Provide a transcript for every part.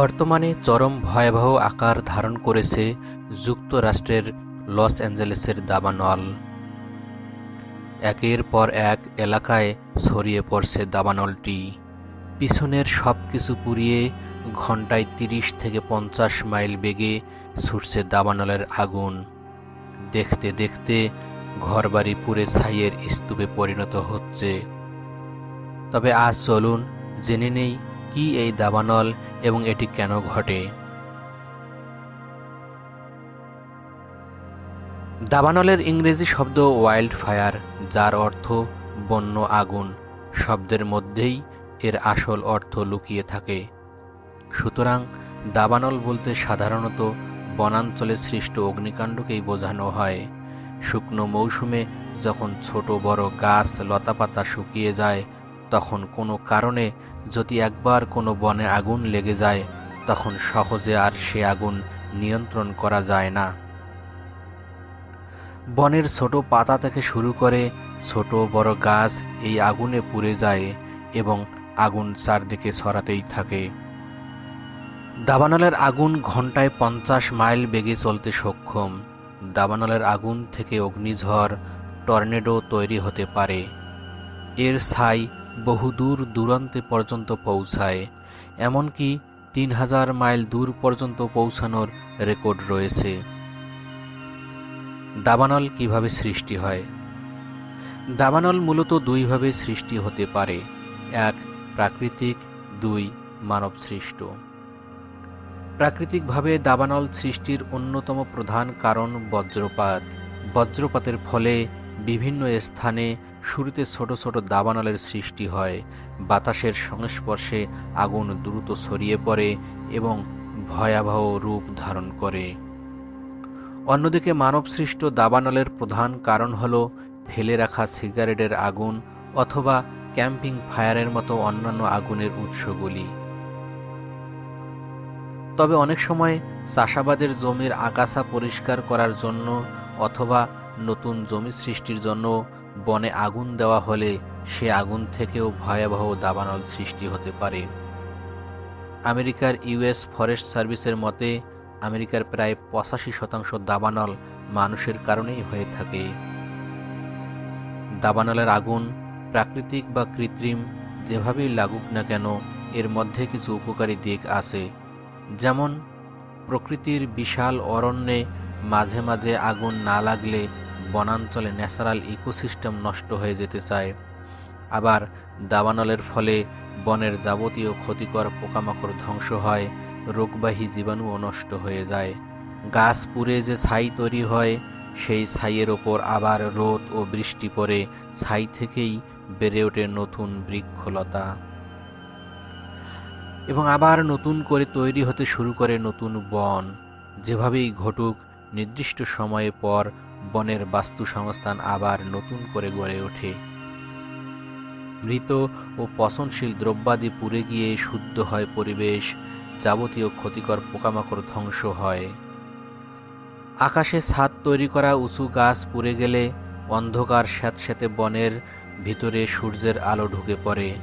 বর্তমানে চরম ভয়াবহ আকার ধারণ করেছে যুক্তরাষ্ট্রের লস অ্যাঞ্জেলেসের দাবানল। একের পর এক এলাকায় ছড়িয়ে পড়ছে দাবানলটি। পিছনের সব কিছু পুড়িয়ে ঘন্টায় তিরিশ থেকে পঞ্চাশ মাইল বেগে ছুটছে দাবানলের আগুন। দেখতে দেখতে ঘরবাড়ি পুড়ে ছাইয়ের স্তূপে পরিণত হচ্ছে। তবে আজ চলুন জেনে নেই কি এই দাবানল এবং এটি কেন ঘটে? দাবানলের ইংরেজি শব্দ ওয়াইল্ড ফায়ার যার অর্থ বন্য আগুন, শব্দের মধ্যেই এর আসল অর্থ লুকিয়ে থাকে। সুতরাং দাবানল বলতে সাধারণত বনাঞ্চলে সৃষ্ট অগ্নিকাণ্ডকেই বোঝানো হয়। শুকনো মৌসুমে যখন ছোট বড় গাছ লতাপাতা শুকিয়ে যায় তখন কোনো কারণে যদি একবার কোনো বনে আগুন লেগে যায়, তখন সহজে আর সে আগুন নিয়ন্ত্রণ করা যায় না। বনের ছোট পাতা থেকে শুরু করে ছোট বড় গাছ এই আগুনে পুড়ে যায় এবং আগুন চারদিকে ছড়াতেই থাকে। দাবানলের আগুন ঘন্টায় পঞ্চাশ মাইল বেগে চলতে সক্ষম। দাবানলের আগুন থেকে অগ্নিঝড়, টর্নেডো তৈরি হতে পারে। এর ছাই বহুদূর দূরান্তে পর্যন্ত পৌঁছায়, এমনকি তিন হাজার মাইল দূর পর্যন্ত পৌঁছানোর রেকর্ড রয়েছে। দাবানল কীভাবে সৃষ্টি হয়? দাবানল মূলত দুইভাবে সৃষ্টি হতে পারে। এক, প্রাকৃতিক, দুই মানব সৃষ্ট প্রাকৃতিকভাবে দাবানল সৃষ্টির অন্যতম প্রধান কারণ বজ্রপাত। বজ্রপাতের ফলে বিভিন্ন স্থানে শুরুতে ছোট ছোট দাবানলের সৃষ্টি হয়, বাতাসের সংস্পর্শে আগুন দ্রুত ছড়িয়ে পড়ে এবং ভয়াবহ রূপ ধারণ করে। অন্যদিকে মানবসৃষ্ট দাবানলের প্রধান কারণ হল ফেলে রাখা সিগারেটের আগুন অথবা ক্যাম্পিং ফায়ারের মতো অন্যান্য আগুনের উৎসগুলি। তবে অনেক সময় চাষাবাদের জমির আগাছা পরিষ্কার করার জন্য অথবা নতুন জমি সৃষ্টির জন্য বনে আগুন দেওয়া হলে সে আগুন থেকেও ভয়াবহ দাবানল সৃষ্টি হতে পারে। আমেরিকার ইউএস ফরেস্ট সার্ভিসের মতে, আমেরিকার প্রায় পঁচাশি শতাংশ দাবানল মানুষের কারণেই হয়ে থাকে। দাবানলের আগুন প্রাকৃতিক বা কৃত্রিম, যেভাবেই লাগুক না কেন, এর মধ্যে কিছু উপকারী দিক আছে। যেমন, প্রকৃতির বিশাল অরণ্যে মাঝে মাঝে আগুন না লাগলে বনাঞ্চলে ন্যাচারাল ইকোসিস্টেম নষ্ট হয়ে যেতে চায়। আবার দাবানলের ফলে বনের যাবতীয় ক্ষতিকর পোকামাকড় ধ্বংস হয়, রোগবাহী জীবাণুও নষ্ট হয়ে যায়। গাছ পুড়ে যে ছাই তৈরি হয়, সেই ছাইয়ের ওপর আবার রোদ ও বৃষ্টি পড়ে, ছাই থেকেই বেড়ে ওঠে নতুন বৃক্ষলতা। এবং আবার নতুন করে তৈরি হতে শুরু করে নতুন বন। যেভাবেই ঘটুক, নির্দিষ্ট সময়ে পর বনের বাস্তু সংস্থান আবার নতুন করে গড়ে ওঠে। মৃত ও পচনশীল দ্রব্যাদি পুড়ে গিয়ে শুদ্ধ হয় পরিবেশ, যাবতীয় ক্ষতিকর পোকামাকড় ধ্বংস হয়। আকাশে ছাদ তৈরি করা উঁচু গাছ পুড়ে গেলে অন্ধকার স্যাঁতস্যাঁতে বনের ভিতরে সূর্যের আলো ঢুকে পড়ে।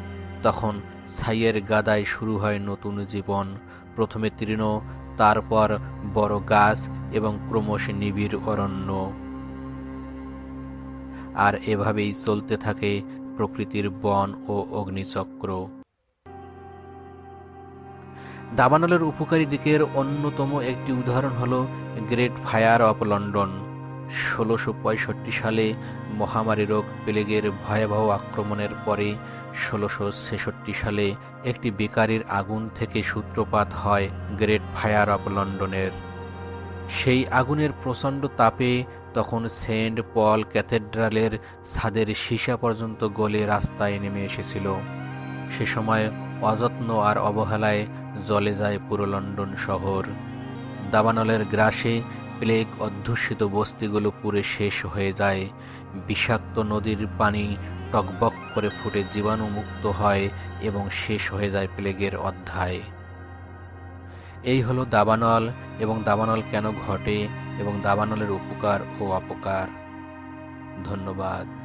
তখন ছাইয়ের গাদায় শুরু হয় নতুন জীবন। প্রথমে তৃণ, তারপর বড় গাছ এবং ক্রমশ নিবিড় অরণ্য। আর এভাবেই চলতে থাকে প্রকৃতির বন ও অগ্নিচক্র। দাবানলের উপকারী দিকের অন্যতম একটি উদাহরণ হল গ্রেট ফায়ার অফ লন্ডন। ষোলোশো পঁয়ষট্টি সালে মহামারী রোগ প্লেগের ভয়াবহ আক্রমণের পরে ষোলোশো ছেষট্টি সালে একটি বেকারির আগুন থেকে সূত্রপাত হয় গ্রেট ফায়ার অফ লন্ডনের। সেই আগুনের প্রচণ্ড তাপে তখন সেন্ট পল ক্যাথেড্রালের ছাদের সীসা পর্যন্ত গলে রাস্তায় নেমে এসেছিল। সে সময় অযত্ন আর অবহেলায় জলে যায় পুরো লন্ডন শহর। দাবানলের গ্রাসে প্লেগ অধ্যুষিত বস্তিগুলো পুরে শেষ হয়ে যায়। বিষাক্ত নদীর পানি টকবক করে ফুটে জীবাণুমুক্ত হয় এবং শেষ হয়ে যায় প্লেগের অধ্যায়। এই হলো দাবানল এবং দাবানল কেন ঘটে? এবং দাবানলের উপকার ও অপকার। ধন্যবাদ।